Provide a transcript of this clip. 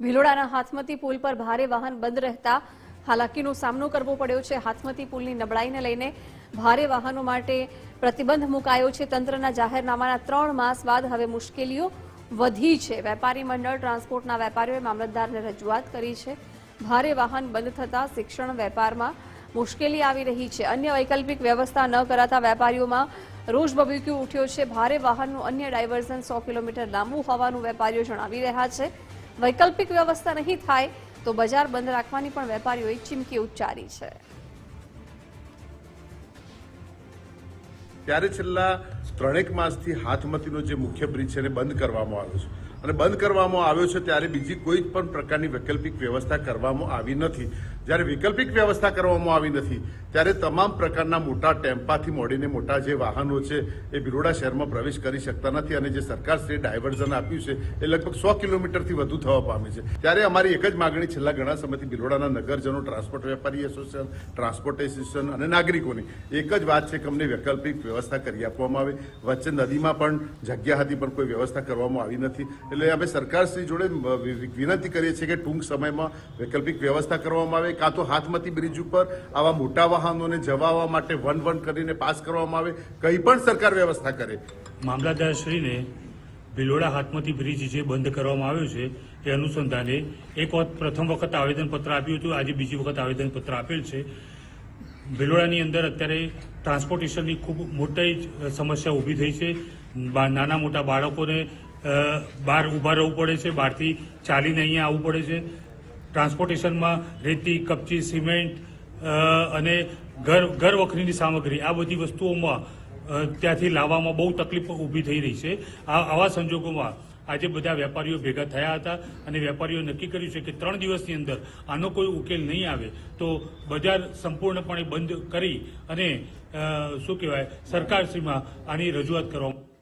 ભિલોડાના હાથમતી પુલ પર ભારે વાહન બંધ રહેતા હાલાકીનો સામનો કરવો પડ્યો છે. હાથમતી પુલની નબળાઈને લઈને ભારે વાહનો માટે પ્રતિબંધ મુકાયો છે. તંત્રના જાહેરનામાના ત્રણ માસ બાદ હવે મુશ્કેલીઓ વધી છે. વેપારી મંડળ ટ્રાન્સપોર્ટના વેપારીઓએ મામલતદારને રજૂઆત કરી છે. ભારે વાહન બંધ થતા શિક્ષણ વેપારમાં મુશ્કેલી આવી રહી છે. અન્ય વૈકલ્પિક વ્યવસ્થા ન કરાતા વેપારીઓમાં રોષ બબીક્યુ ઉઠ્યો છે. ભારે વાહનનું અન્ય ડાયવર્ઝન સો કિલોમીટર લાંબુ હોવાનું વેપારીઓ જણાવી રહ્યા છે. વૈકલ્પિક વ્યવસ્થા નહીં થાય તો બજાર બંધ રાખવાની પણ વેપારીઓએ ચીમકી ઉચ્ચારી છે. ત્યારે છેલ્લા ત્રણેક માસથી હાથમતીનો જે મુખ્ય બ્રિજ છે એને બંધ કરવામાં આવ્યો છે. અને બંધ કરવામાં આવ્યો છે ત્યારે બીજી કોઈ પણ પ્રકારની વૈકલ્પિક વ્યવસ્થા કરવામાં આવી નથી. જ્યારે વૈકલ્પિક વ્યવસ્થા કરવામાં આવી નથી, ત્યારે તમામ પ્રકારના મોટા ટેમ્પાથી મોડીને મોટા જે વાહનો છે, એ બિરોડા શહેરમાં પ્રવેશ કરી શકતા નથી અને જે સરકારશ્રીએ ડાયવર્ઝન આપ્યું છે, એ લગભગ સો કિલોમીટરથી વધુ થવા પામે છે. ત્યારે અમારી એક જ માગણી છેલ્લા ઘણા સમયથી બિરોડાના નગરજનો, ટ્રાન્સપોર્ટ વેપારી એસોસિએશન ટ્રાન્સપોર્ટ એસોસિએશન અને નાગરિકોની એક જ વાત છે કે અમને વૈકલ્પિક વ્યવસ્થા કરી આપવામાં આવે. વચ્ચે નદીમાં પણ જગ્યા હતી, પણ કોઈ વ્યવસ્થા કરવામાં આવી નથી. એટલે અમે સરકારશ્રી જોડે વિનંતી કરીએ છીએ કે ટૂંક સમયમાં વૈકલ્પિક વ્યવસ્થા કરવામાં આવે, કાં તો હાથમતી બ્રિજ ઉપર આવા મોટા વાહનોને જવા માટે વન વન કરીને પાસ કરવામાં આવે, કંઈ પણ સરકાર વ્યવસ્થા કરે. મામલતદારશ્રીને ભિલોડા હાથમતી બ્રિજ જે બંધ કરવામાં આવ્યો છે, એ અનુસંધાને એક વખત, પ્રથમ વખત આવેદનપત્ર આપ્યું હતું, આજે બીજી વખત આવેદનપત્ર આપેલ છે. ભિલોડાની અંદર અત્યારે ટ્રાન્સપોર્ટેશનની ખૂબ મોટી સમસ્યા ઊભી થઈ છે. નાના મોટા બાળકોને બહાર ઊભા રહેવું પડે છે, બહારથી ચાલીને અહીંયા આવવું પડે છે. ટ્રાન્સપોર્ટેશનમાં રેતી, કપચી, સિમેન્ટ અને ઘર ઘર વખરીની સામગ્રી, આ બધી વસ્તુઓમાં ત્યાંથી લાવવામાં બહુ તકલીફ ઊભી થઈ રહી છે. આવા સંજોગોમાં આજે બધા વેપારીઓ ભેગા થયા હતા અને વેપારીઓ નક્કી કર્યું છે કે ત્રણ દિવસની અંદર આનો કોઈ ઉકેલ નહીં આવે. તો બજાર સંપૂર્ણપણે બંધ કરી અને શું કહેવાય, સરકારશ્રીમાં આની રજૂઆત કરવામાં